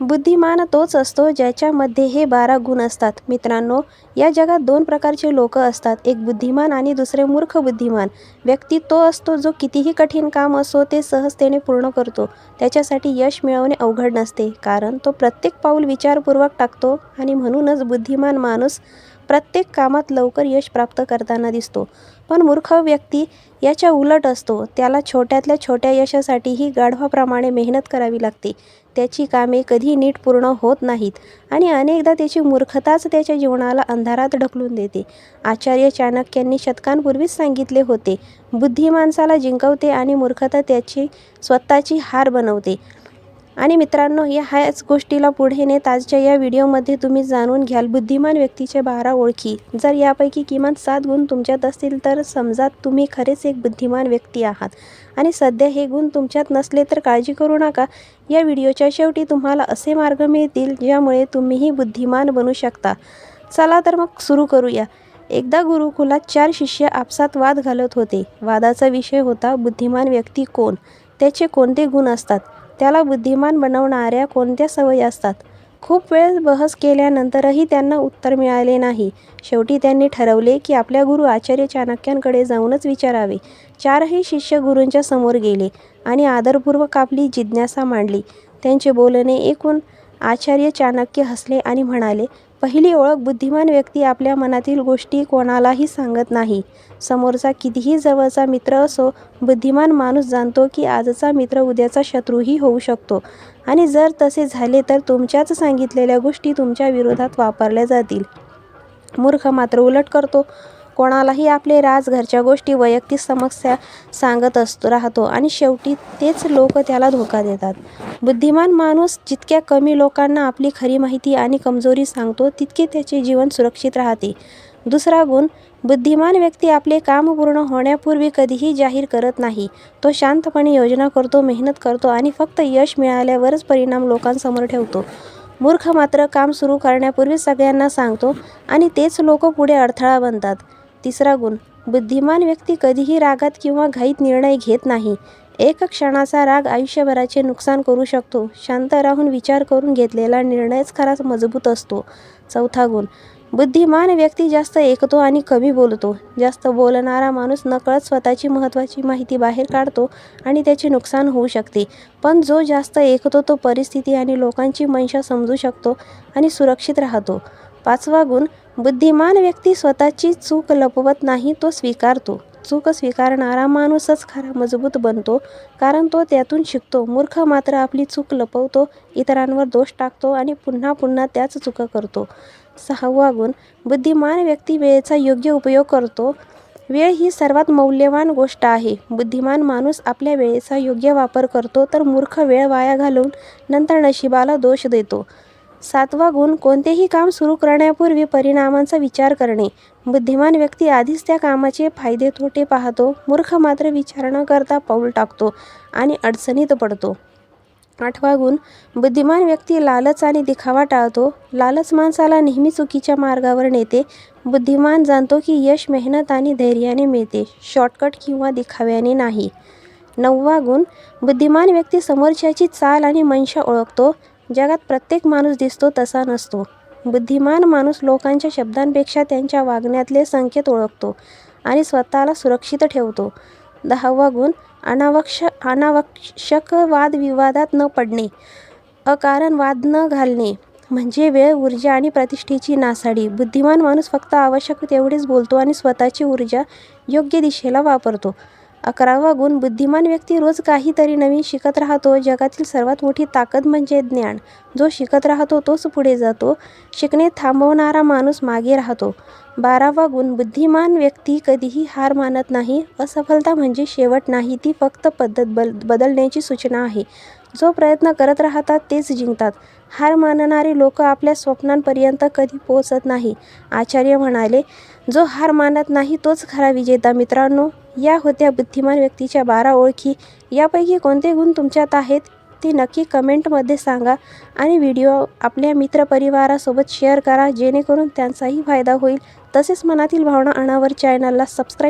बुद्धिमान तोच असतो ज्याच्यामध्ये हे बारा गुण असतात. मित्रांनो, या जगात दोन प्रकारचे लोक असतात. एक बुद्धिमान आणि दुसरे मूर्ख. बुद्धिमान व्यक्ती तो असतो जो कितीही कठीण काम असो ते सहजतेने पूर्ण करतो. त्याच्यासाठी यश मिळवणे अवघड नसते, कारण तो प्रत्येक पाऊल विचारपूर्वक टाकतो आणि म्हणूनच बुद्धिमान माणूस प्रत्येक कामात लवकर यश प्राप्त करताना दिसतो. पण मूर्ख व्यक्ती याच्या उलट असतो. त्याला छोट्यातल्या छोट्या यशासाठीही गाढवाप्रमाणे मेहनत करावी लागते. त्याची कामे कधी नीट पूर्ण होत नाहीत आणि अनेकदा त्याची मूर्खताच त्याच्या जीवनाला अंधारात ढकलून देते. आचार्य चाणक्यांनी शतकांपूर्वीच सांगितले होते, बुद्धी माणसाला जिंकवते आणि मूर्खता त्याची स्वतःची हार बनवते. आणि मित्रांनो, या ह्याच गोष्टीला पुढे नेत आजच्या या व्हिडिओमध्ये तुम्ही जाणून घ्याल बुद्धिमान व्यक्तीच्या बारा ओळखी. जर यापैकी किमान सात गुण तुमच्यात असतील तर समजा तुम्ही खरेच एक बुद्धिमान व्यक्ती आहात. आणि सध्या हे गुण तुमच्यात नसले तर काळजी करू नका. या व्हिडिओच्या शेवटी तुम्हाला असे मार्ग मिळतील ज्यामुळे तुम्हीही बुद्धिमान बनू शकता. चला तर मग सुरू करूया. एकदा गुरुकुलात चार शिष्य आपसात वाद घालत होते. वादाचा विषय होता बुद्धिमान व्यक्ती कोण? त्याचे कोणते गुण असतात? त्याला बुद्धिमान बनवणाऱ्या कोणत्या सवयी असतात? खूप वेळ बहस केल्यानंतरही त्यांना उत्तर मिळाले नाही. शेवटी त्यांनी ठरवले की आपल्या गुरु आचार्य चाणक्यांकडे जाऊनच विचारावे. चारही शिष्य गुरूंच्या समोर गेले आणि आदरपूर्वक आपली जिज्ञासा मांडली. त्यांचे बोलणे ऐकून आचार्य चाणक्य हसले आणि म्हणाले, पहिली ओळख बुद्धिमान व्यक्ती आपल्या मनातील गोष्टी कोणालाही सांगत नाही. समोरचा कितीही जवळचा मित्र असो, बुद्धिमान माणूस जाणतो की आजचा मित्र उद्याचा शत्रूही होऊ शकतो आणि जर तसे झाले तर तुमच्याच सांगितलेल्या गोष्टी तुमच्या विरोधात वापरल्या जातील. मूर्ख मात्र उलट करतो. कोणालाही आपले राज, घरच्या गोष्टी, वैयक्तिक समस्या सांगत असतो राहतो आणि शेवटी तेच लोक त्याला धोका देतात. बुद्धिमान माणूस जितक्या कमी लोकांना आपली खरी माहिती आणि कमजोरी सांगतो तितके त्याचे जीवन सुरक्षित राहते. दुसरा गुण बुद्धिमान व्यक्ती आपले काम पूर्ण होण्यापूर्वी कधीही जाहीर करत नाही. तो शांतपणे योजना करतो, मेहनत करतो आणि फक्त यश मिळाल्यावरच परिणाम लोकांसमोर ठेवतो. मूर्ख मात्र काम सुरू करण्यापूर्वी सगळ्यांना सांगतो आणि तेच लोक पुढे अडथळा बनतात. तिसरा गुण बुद्धिमान व्यक्ती कधीही रागात किंवा घाईत निर्णय घेत नाही. एक क्षणाचा राग आयुष्यभराचे नुकसान करू शकतो. शांत राहून विचार करून घेतलेला निर्णयच खराच मजबूत असतो. चौथा गुण बुद्धिमान व्यक्ती जास्त ऐकतो आणि कमी बोलतो. जास्त बोलणारा माणूस नकळत स्वतःची महत्त्वाची माहिती बाहेर काढतो आणि त्याचे नुकसान होऊ शकते. पण जो जास्त ऐकतो तो परिस्थिती आणि लोकांची मनशा समजू शकतो आणि सुरक्षित राहतो. पाचवा गुण बुद्धिमान व्यक्ती स्वतःची चूक लपवत नाही, तो स्वीकारतो. चूक स्वीकारणारा माणूसच खरा मजबूत बनतो, कारण तो त्यातून शिकतो. मूर्ख मात्र आपली चूक लपवतो, इतरांवर दोष टाकतो आणि पुन्हा पुन्हा त्याच चुका करतो. सहावा गुण बुद्धिमान व्यक्ती वेळेचा योग्य उपयोग करतो. वेळ ही सर्वात मौल्यवान गोष्ट आहे. बुद्धिमान माणूस आपल्या वेळेचा योग्य वापर करतो तर मूर्ख वेळ वाया घालवून नंतर नशिबाला दोष देतो. सातवा गुण कोणतेही काम सुरू करण्यापूर्वी परिणामांचा विचार करणे. बुद्धिमान व्यक्ती आधीच त्या कामाचे फायदे तोटे पाहतो. मूर्ख मात्र विचार न करता पाऊल टाकतो आणि अडचणीत पडतो. आठवा गुण बुद्धिमान व्यक्ती लालच आणि दिखावा टाळतो. लालच माणसाला नेहमी चुकीच्या मार्गावर नेते. बुद्धिमान जाणतो की यश मेहनत आणि धैर्याने मिळते, शॉर्टकट किंवा दिखाव्याने नाही. नववा गुण बुद्धिमान व्यक्ती समोरच्याची चाल आणि मनशा ओळखतो. जगात प्रत्येक माणूस दिसतो तसा नसतो. बुद्धिमान माणूस लोकांच्या शब्दांपेक्षा त्यांच्या वागण्यातले संकेत ओळखतो आणि स्वतःला सुरक्षित ठेवतो. दहावा गुण अनावश्यक वादविवादात न पडणे. अकारण वाद न घालणे म्हणजे वेळ, ऊर्जा आणि प्रतिष्ठेची नासाडी. बुद्धिमान माणूस फक्त आवश्यक तेवढेच बोलतो आणि स्वतःची ऊर्जा योग्य दिशेला वापरतो. अकरावा गुण बुद्धिमान व्यक्ती रोज काहीतरी नवीन शिकत राहतो. जगातील सर्वात मोठी ताकद म्हणजे ज्ञान. जो शिकत राहतो तोच पुढे जातो. शिकणे थांबवणारा माणूस मागे राहतो. बारावा गुण बुद्धिमान व्यक्ती कधीही हार मानत नाही. असफलता म्हणजे शेवट नाही, ती फक्त पद्धत बल बदलण्याची सूचना आहे. जो प्रयत्न करत राहतात तेच जिंकतात. हार मानणारे लोक आपल्या स्वप्नांपर्यंत कधी पोहोचत नाही. आचार्य म्हणाले, जो हार मानत नाही तोच खरा विजेता. मित्रांनो, या होत्या बुद्धिमान व्यक्तीच्या बारा ओळखी. यापैकी कोणते गुण तुमच्यात आहेत ते नक्की कमेंटमध्ये सांगा आणि व्हिडिओ आपल्या मित्रपरिवारासोबत शेअर करा जेणेकरून त्यांचाही फायदा होईल. तसेच मनातील भावना अनावर चॅनलला सबस्क्राईब